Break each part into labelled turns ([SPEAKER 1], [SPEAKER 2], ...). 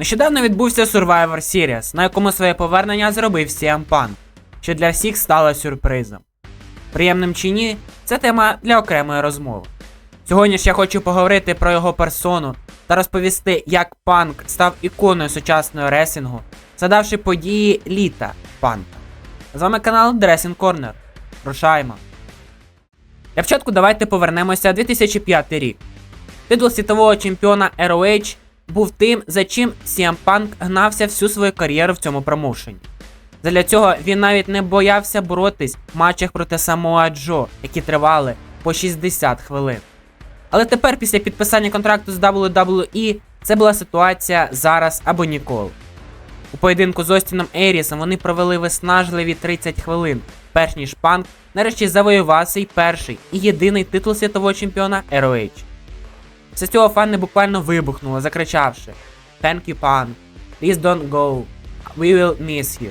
[SPEAKER 1] Нещодавно відбувся Survivor Series, на якому своє повернення зробив CM Punk, що для всіх стало сюрпризом. Приємним чи ні, це тема для окремої розмови. Сьогодні ж я хочу поговорити про його персону та розповісти, як панк став іконою сучасного ресінгу, задавши події літа панка. З вами канал Dressing Corner. Рушаємо. Для початку давайте повернемося 2005 рік. Титул світового чемпіона ROH був тим, за чим CM Punk гнався всю свою кар'єру в цьому промоушені. Задля цього він навіть не боявся боротись в матчах проти Самоа Джо, які тривали по 60 хвилин. Але тепер, після підписання контракту з WWE, це була ситуація зараз або ніколи. У поєдинку з Остіном Ейрісом вони провели виснажливі 30 хвилин, перш ніж Панк нарешті завоював свій перший і єдиний титул світового чемпіона ROH. Після цього фани буквально вибухнули, закричавши Thank you, Punk, Please don't go, We will miss you.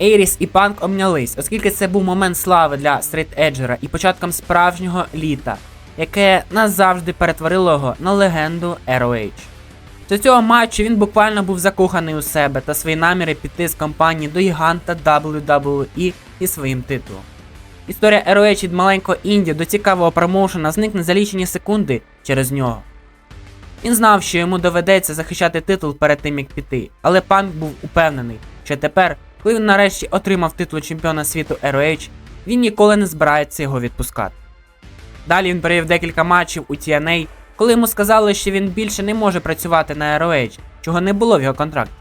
[SPEAKER 1] Ейріс і Панк обнялись, оскільки це був момент слави для Стрейт Еджера і початком справжнього літа, яке назавжди перетворило його на легенду ROH. До цього матчу він буквально був закоханий у себе та свої наміри піти з компанії до гіганта WWE і своїм титулом. Історія ROH від маленького інді до цікавого промоушена зникне за лічені секунди через нього. Він знав, що йому доведеться захищати титул перед тим як піти, але панк був упевнений, що тепер, коли він нарешті отримав титул чемпіона світу ROH, він ніколи не збирається його відпускати. Далі він провів декілька матчів у TNA, коли йому сказали, що він більше не може працювати на ROH, чого не було в його контракті.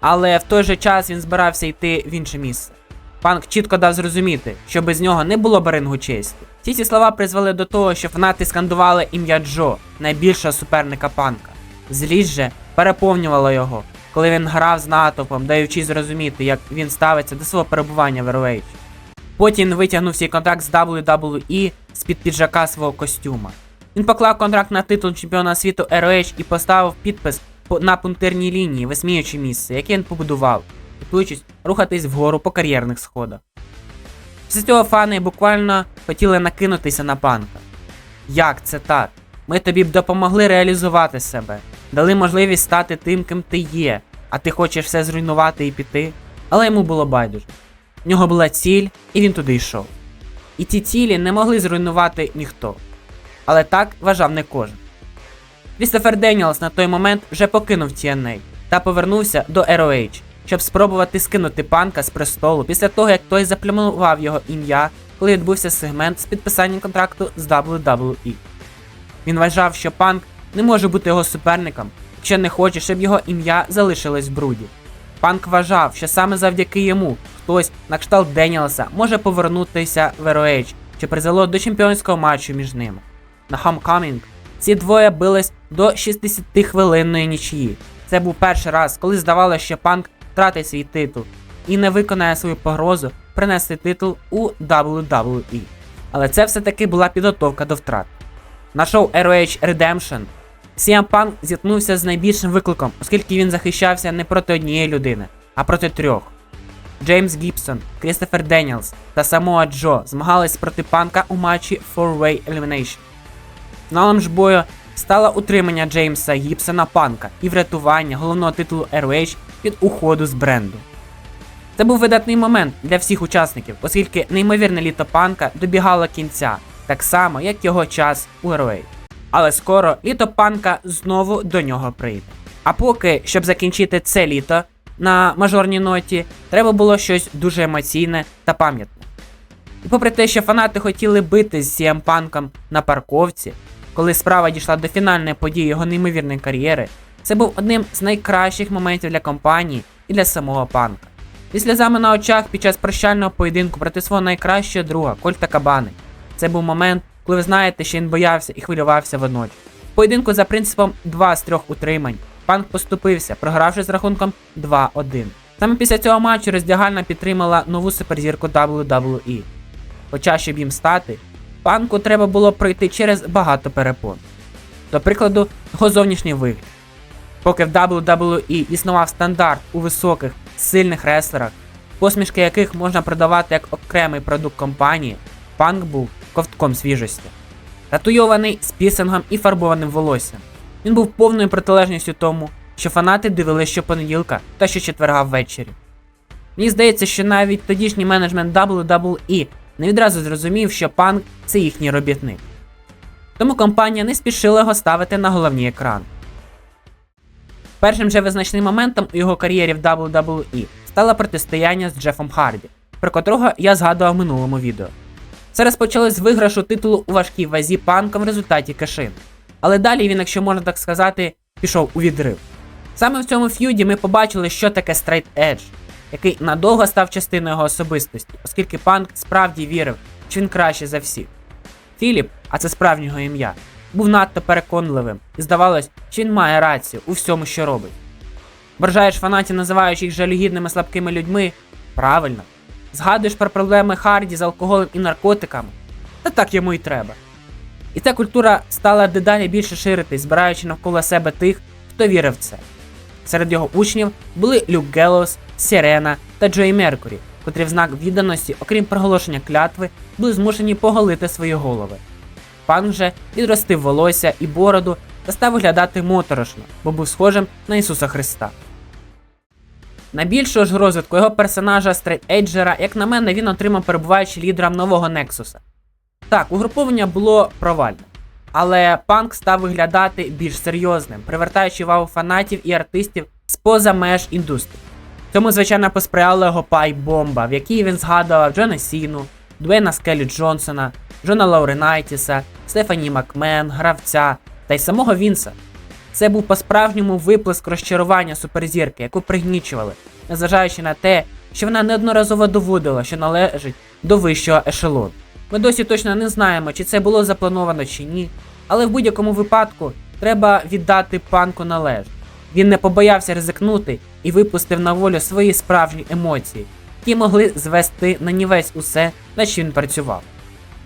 [SPEAKER 1] Але в той же час він збирався йти в інше місце. Панк чітко дав зрозуміти, що без нього не було б рингу честі. Всі ці слова призвели до того, що фанати скандували ім'я Джо, найбільшого суперника панка. Злість же переповнювала його, коли він грав з натовпом, даючи зрозуміти, як він ставиться до свого перебування в ROH. Потім витягнув свій контракт з WWE з-під піджака свого костюма. Він поклав контракт на титул чемпіона світу ROH і поставив підпис на пунктирній лінії, висміючи місце, яке він побудував, готуючись рухатись вгору по кар'єрних сходах. Після цього фани буквально хотіли накинутися на панка. Як це так? Ми тобі б допомогли реалізувати себе, дали можливість стати тим, ким ти є, а ти хочеш все зруйнувати і піти. Але йому було байдуже. В нього була ціль, і він туди йшов. І ці цілі не могли зруйнувати ніхто. Але так вважав не кожен. Крістофер Деніелс на той момент вже покинув TNA та повернувся до ROH, щоб спробувати скинути панка з престолу після того, як той заплюмував його ім'я, коли відбувся сегмент з підписанням контракту з WWE. Він вважав, що панк не може бути його суперником, якщо не хоче, щоб його ім'я залишилось в бруді. Панк вважав, що саме завдяки йому хтось на кшталт Деніелса може повернутися в ROH, що призвело до чемпіонського матчу між ними. На Homecoming ці двоє бились до 60-хвилинної нічиї. Це був перший раз, коли здавалося, що панк втратить свій титул і не виконає свою погрозу принести титул у WWE. Але це все-таки була підготовка до втрат. На шоу ROH Redemption CM Punk зіткнувся з найбільшим викликом, оскільки він захищався не проти однієї людини, а проти трьох. Джеймс Гібсон, Крістофер Деніелс та Самоа Джо змагались проти панка у матчі 4-Way Elimination. Фіналом ж бою стало утримання Джеймса Гібсона панка і врятування головного титулу ROH від уходу з бренду. Це був видатний момент для всіх учасників, оскільки неймовірне літо панка добігало кінця, так само як його час у ROH. Але скоро літо панка знову до нього прийде. А поки, щоб закінчити це літо на мажорній ноті, треба було щось дуже емоційне та пам'ятне. І попри те, що фанати хотіли бити з CM Панком на парковці, коли справа дійшла до фінальної події його неймовірної кар'єри, це був одним з найкращих моментів для компанії і для самого панка. Зі сльозами на очах під час прощального поєдинку проти свого найкращого друга Кольта Кабани. Це був момент, коли ви знаєте, що він боявся і хвилювався водночас. В поєдинку за принципом 2 з 3 утримань панк поступився, програвши з рахунком 2-1. Саме після цього матчу роздягальна підтримала нову суперзірку WWE. Хоча, щоб їм стати, панку треба було пройти через багато перепон. До прикладу, його зовнішній вигляд. Поки в WWE існував стандарт у високих, сильних реслерах, посмішки яких можна продавати як окремий продукт компанії, панк був ковтком свіжості. Татуйований з пісингом і фарбованим волоссям. Він був повною протилежністю тому, що фанати дивились щопонеділка та щочетверга ввечері. Мені здається, що навіть тодішній менеджмент WWE не відразу зрозумів, що панк це їхній робітник. Тому компанія не спішила його ставити на головний екран. Першим же визначним моментом у його кар'єрі в WWE стало протистояння з Джефом Харді, про котрого я згадував в минулому відео. Це розпочалось з виграшу титулу у важкій вазі панком в результаті кешин. Але далі він, якщо можна так сказати, пішов у відрив. Саме в цьому ф'юді ми побачили, що таке Straight Edge, який надовго став частиною його особистості, оскільки панк справді вірив, що він краще за всіх. Філіп, а це справжнє його ім'я, був надто переконливим, і здавалось, що він має рацію у всьому, що робить. Вражаєш фанатів, називаючи їх жалюгідними слабкими людьми? Правильно. Згадуєш про проблеми Харді з алкоголем і наркотиками? Та так йому і треба. І ця культура стала дедалі більше ширитись, збираючи навколо себе тих, хто вірив в це. Серед його учнів були Люк Геллоус, Сірена та Джої Меркурі, котрі в знак відданості, окрім проголошення клятви, були змушені поголити свої голови. Пан же відростив волосся і бороду та став виглядати моторошно, бо був схожим на Ісуса Христа. Найбільшого ж розвитку його персонажа Стрейт Ейджера, як на мене, він отримав перебуваючи лідером нового Нексуса. Так, угруповання було провальне, але панк став виглядати більш серйозним, привертаючи увагу фанатів і артистів з-поза меж індустрії. Цьому, звичайно, посприяла його пай бомба, в якій він згадував Джона Сіну, Дуена Скелі Джонсона, Джона Лауренайтіса, Стефані Макмен, гравця та й самого Вінса. Це був по-справжньому виплеск розчарування суперзірки, яку пригнічували, незважаючи на те, що вона неодноразово доводила, що належить до вищого ешелону. Ми досі точно не знаємо, чи це було заплановано чи ні, але в будь-якому випадку треба віддати панку належне. Він не побоявся ризикнути і випустив на волю свої справжні емоції, які могли звести на нівець усе, над що він працював.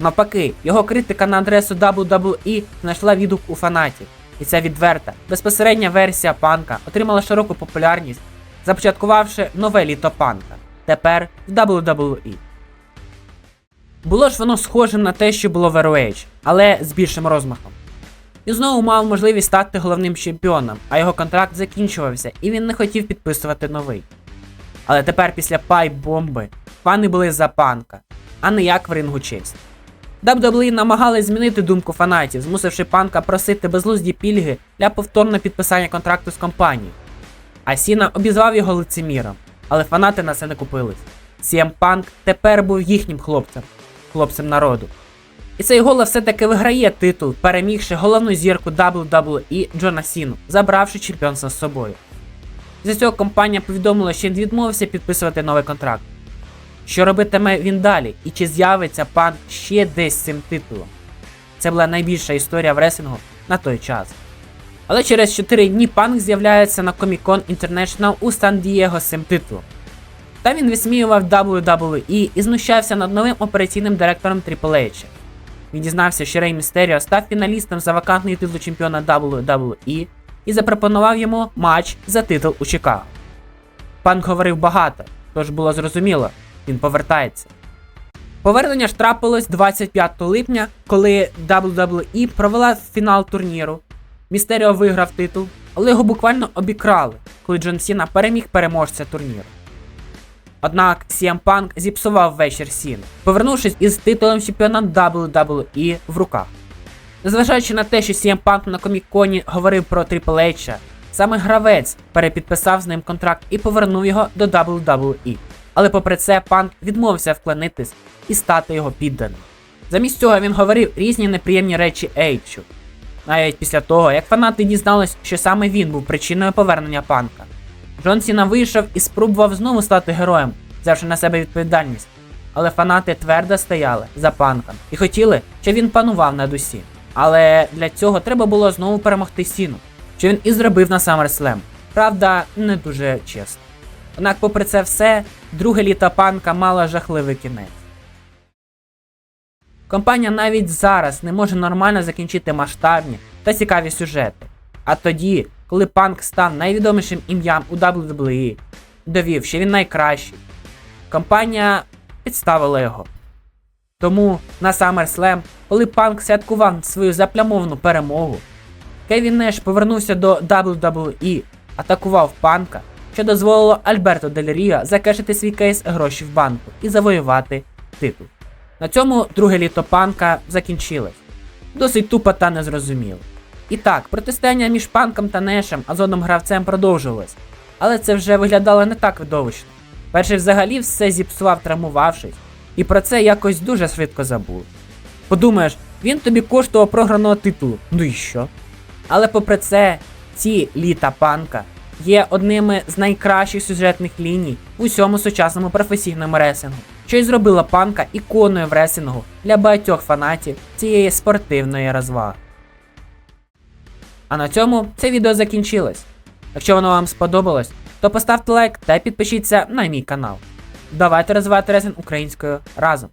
[SPEAKER 1] Навпаки, його критика на адресу WWE знайшла відгук у фанатів, і ця відверта, безпосередня версія панка отримала широку популярність, започаткувавши нове літо панка, тепер в WWE. Було ж воно схожим на те, що було в ROH, але з більшим розмахом. Він знову мав можливість стати головним чемпіоном, а його контракт закінчувався, і він не хотів підписувати новий. Але тепер після пайп бомби фани були за панка, а не як в рингу честь. WWE намагались змінити думку фанатів, змусивши панка просити безглузді пільги для повторного підписання контракту з компанією. А Сіна обізвав його лицеміром, але фанати на це не купились. CM Punk тепер був їхнім хлопцем, хлопцем народу. І цей голос все-таки виграє титул, перемігши головну зірку WWE Джона Сіну, забравши чемпіонство з собою. Після цього компанія повідомила, що він відмовився підписувати новий контракт. Що робитиме він далі, і чи з'явиться пан ще десь з цим титулом? Це була найбільша історія в реслінгу на той час. Але через 4 дні панк з'являється на Comic-Con International у Сан-Дієго з цим титулом. Та він висміював WWE і знущався над новим операційним директором Triple H. Він дізнався, що Рей Містеріо став фіналістом за вакантний титул чемпіона WWE і запропонував йому матч за титул у Чикаго. Панк говорив багато, тож було зрозуміло, він повертається. Повернення ж трапилось 25 липня, коли WWE провела фінал турніру. Містеріо виграв титул, але його буквально обікрали, коли Джон Сіна переміг переможця турніру. Однак CM Punk зіпсував вечір Сіни, повернувшись із титулом чемпіона WWE в руках. Незважаючи на те, що CM Punk на коміконі говорив про Triple H, саме гравець перепідписав з ним контракт і повернув його до WWE. Але попри це, Punk відмовився вклонитись і стати його підданим. Замість цього він говорив різні неприємні речі Ейчу. Навіть після того, як фанати дізнались, що саме він був причиною повернення панка. Джон Сіна вийшов і спробував знову стати героєм, взявши на себе відповідальність. Але фанати твердо стояли за панком і хотіли, щоб він панував над усім. Але для цього треба було знову перемогти Сіну, що він і зробив на SummerSlam. Правда, не дуже чесно. Однак, попри це все, друге літо панка мало жахливий кінець. Компанія навіть зараз не може нормально закінчити масштабні та цікаві сюжети. А тоді, коли панк став найвідомішим ім'ям у WWE, довів, що він найкращий, компанія підставила його. Тому на SummerSlam, коли панк святкував свою заплямовану перемогу, Кевін Неш повернувся до WWE атакував панка, що дозволило Альберто Дель Ріо закешити свій кейс гроші в банку і завоювати титул. На цьому друге літо панка закінчилось. Досить тупо та незрозуміло. І так, протистояння між панком та Нешем, а зодом гравцем продовжувалось. Але це вже виглядало не так видовищно. Перший взагалі все зіпсував, травмувавшись, і про це якось дуже швидко забули. Подумаєш, він тобі коштував програного титулу, ну і що? Але попри це, ці літа панка є одними з найкращих сюжетних ліній в усьому сучасному професійному ресингу, що й зробило панка іконою в ресингу для багатьох фанатів цієї спортивної розваги. А на цьому це відео закінчилось. Якщо воно вам сподобалось, то поставте лайк та підпишіться на мій канал. Давайте розвивати резин українською разом.